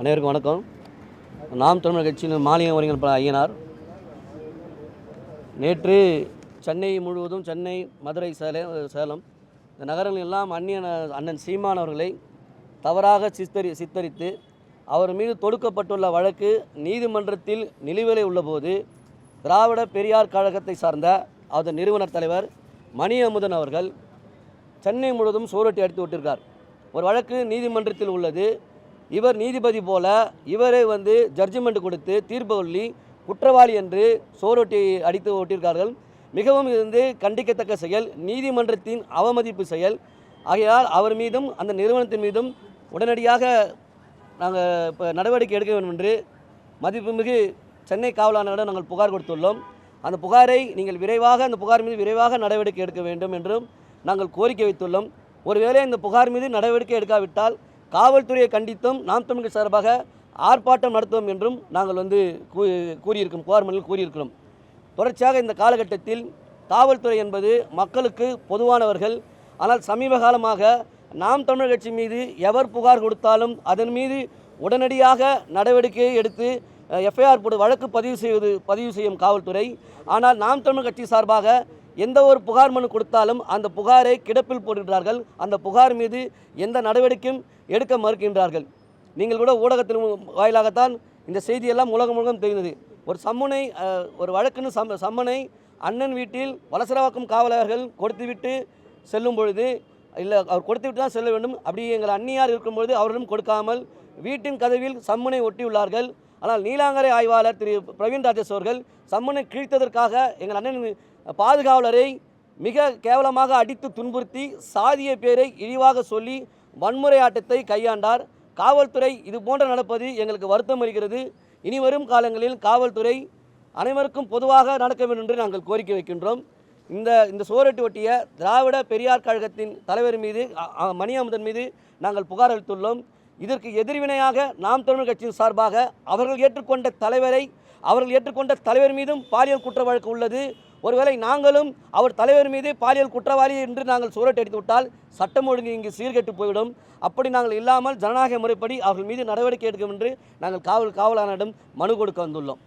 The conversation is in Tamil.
அனைவருக்கும் வணக்கம். நாம் தமிழர் கட்சியின் மாநில ஒருங்கிணைப்பாளர் ஐயனார். நேற்று சென்னை முழுவதும் சென்னை மதுரை சேலை சேலம் இந்த நகரங்கள் எல்லாம் அந்நிய அண்ணன் சீமான் அவர்களை தவறாக சித்தரி சித்தரித்து அவர் மீது தொடுக்கப்பட்டுள்ள வழக்கு நீதிமன்றத்தில் நிலுவையில் உள்ளபோது திராவிட பெரியார் கழகத்தை சார்ந்த அதன் நிறுவனர் தலைவர் மணி அமுதன் அவர்கள் சென்னை முழுவதும் சோரட்டி அடித்து விட்டிருக்கார். ஒரு வழக்கு நீதிமன்றத்தில் உள்ளது. இவர் நீதிபதி போல இவரை வந்து ஜட்ஜ்மெண்ட் கொடுத்து தீர்ப்பு சொல்லி குற்றவாளி என்று சோரொட்டி அடித்து ஓட்டியிருக்கார்கள் மிகவும் இருந்து கண்டிக்கத்தக்க செயல் நீதிமன்றத்தின் அவமதிப்பு செயல். ஆகையால் அவர் மீதும் அந்த நிறுவனத்தின் மீதும் உடனடியாக நாங்கள் இப்போ நடவடிக்கை எடுக்க வேண்டும் என்று மதிப்புமிகு சென்னை காவல் நாங்கள் புகார் கொடுத்துள்ளோம். அந்த புகாரை நீங்கள் விரைவாக அந்த புகார் மீது விரைவாக நடவடிக்கை எடுக்க வேண்டும் என்றும் நாங்கள் கோரிக்கை வைத்துள்ளோம். ஒருவேளை இந்த புகார் மீது நடவடிக்கை எடுக்காவிட்டால் காவல்துறையை கண்டித்தும் நாம் தமிழர் சார்பாக ஆர்ப்பாட்டம் நடத்துவோம் என்றும் நாங்கள் வந்து கூ கூறியிருக்கோம் கோர்மனில் கூறியிருக்கிறோம். தொடர்ச்சியாக இந்த காலகட்டத்தில் காவல்துறை என்பது மக்களுக்கு பொதுவானவர்கள். ஆனால் சமீப காலமாக நாம் தமிழர் கட்சி மீது எவர் புகார் கொடுத்தாலும் அதன் மீது உடனடியாக நடவடிக்கை எடுத்து எஃப்ஐஆர் போடு வழக்கு பதிவு செய்வது பதிவு செய்யும் காவல்துறை. ஆனால் நாம் தமிழர் கட்சி சார்பாக எந்த ஒரு புகார் மனு கொடுத்தாலும் அந்த புகாரை கிடப்பில் போடுகிறார்கள் அந்த புகார் மீது எந்த நடவடிக்கையும் எடுக்க மறுக்கின்றார்கள். நீங்கள் கூட ஊடகத்தின் வாயிலாகத்தான் இந்த செய்தியெல்லாம் உலகம் முழுவதும் தெரிந்தது. ஒரு சம்முனை ஒரு வழக்குன்னு சம் சம்மனை அண்ணன் வீட்டில் வலசரவாக்கம் காவலர்கள் கொடுத்துவிட்டு செல்லும் பொழுது இல்லை அவர் கொடுத்துவிட்டு தான் செல்ல வேண்டும். அப்படி எங்கள் அந்நியார் இருக்கும்பொழுது அவர்களும் கொடுக்காமல் வீட்டின் கதவில் சம்மனை ஒட்டியுள்ளார்கள். ஆனால் நீலாங்கரை ஆய்வாளர் திரு. பிரவீன் ராஜேஷ் அவர்கள் சம்மனை கிழித்ததற்காக எங்கள் அண்ணன் பாதுகாவலரை மிக கேவலமாக அடித்து துன்புறுத்தி சாதிய பேரை இழிவாக சொல்லி வன்முறை ஆட்டத்தை கையாண்டார். காவல்துறை இது போன்ற நடப்பது எங்களுக்கு வருத்தம் அளிக்கிறது. இனி வரும் காலங்களில் காவல்துறை அனைவருக்கும் பொதுவாக நடக்க வேண்டும் என்று நாங்கள் கோரிக்கை வைக்கின்றோம். இந்த இந்த சுவரொட்டி ஒட்டிய திராவிட பெரியார் கழகத்தின் தலைவர் மீது அ- மணி அமுதன் மீது நாங்கள் புகார் அளித்துள்ளோம். இதற்கு எதிர்வினையாக நாம் தமிழர் கட்சியின் சார்பாக அவர்கள் ஏற்றுக்கொண்ட தலைவரை அவர்கள் ஏற்றுக்கொண்ட தலைவர் மீதும் பாலியல் குற்ற வழக்கு உள்ளது. ஒருவேளை நாங்களும் அவர் தலைவர் மீது பாலியல் குற்றவாளி என்று நாங்கள் சுவரொட்டி அடித்து விட்டால் சட்டம் ஒழுங்கு இங்கு சீர்கெட்டு போய்விடும் அப்படி நாங்கள் இல்லாமல் ஜனநாயக முறைப்படி அவர்கள் மீது நடவடிக்கை எடுக்கும் என்று நாங்கள் காவல் காவலாளரிடம் மனு கொடுக்க வந்துள்ளோம்.